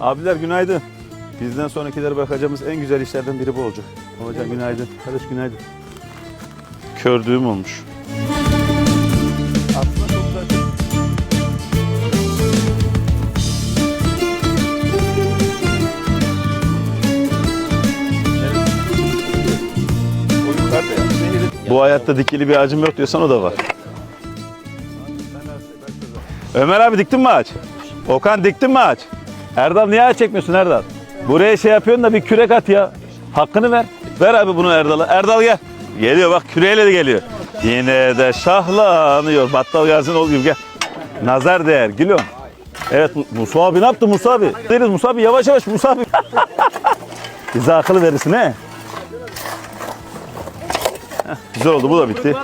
Abiler günaydın. Bizden sonrakilere bakacağımız en güzel işlerden biri bu olacak. Hocam günaydın. Kardeş günaydın. Kördüğüm olmuş. Aslında çok güzel. Bu hayatta dikili bir ağacım yok diyorsan o da var. Ömer abi diktin mi ağaç? Okan diktin mi ağaç? Erdal niye çekmiyorsun Erdal? Buraya şey yapıyorsun da bir kürek at ya. Hakkını ver. Ver abi bunu Erdal'a. Erdal gel. Geliyor bak küreğiyle de geliyor. Yine de şahlanıyor. Battal Gazi'nin oğlu gibi gel. Nazar değer gülüm. Evet Mu- Musa abi ne yaptı Musa abi? Deriz Musa abi yavaş yavaş Musa abi. Bize akıllı verirsin he. Güzel oldu bu da bitti.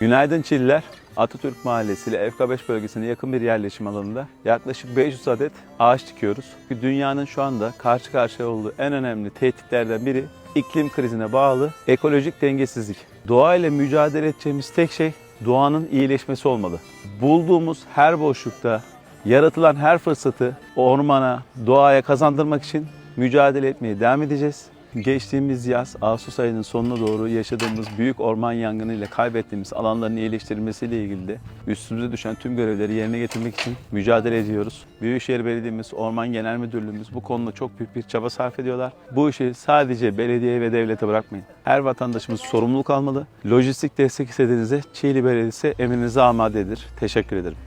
Günaydın Çiller. Atatürk Mahallesi ile FK5 bölgesine yakın bir yerleşim alanında yaklaşık 500 adet ağaç dikiyoruz. Dünyanın şu anda karşı karşıya olduğu en önemli tehditlerden biri iklim krizine bağlı ekolojik dengesizlik. Doğayla mücadele edeceğimiz tek şey doğanın iyileşmesi olmalı. Bulduğumuz her boşlukta yaratılan her fırsatı ormana, doğaya kazandırmak için mücadele etmeye devam edeceğiz. Geçtiğimiz yaz Ağustos ayının sonuna doğru yaşadığımız büyük orman yangınıyla kaybettiğimiz alanların iyileştirilmesiyle ilgili de üstümüze düşen tüm görevleri yerine getirmek için mücadele ediyoruz. Büyükşehir Belediye'miz, Orman Genel Müdürlüğümüz bu konuda çok büyük bir çaba sarf ediyorlar. Bu işi sadece belediye ve devlete bırakmayın. Her vatandaşımız sorumluluk almalı. Lojistik destek istediğinizde Çiğli Belediyesi emrinize amadedir. Teşekkür ederim.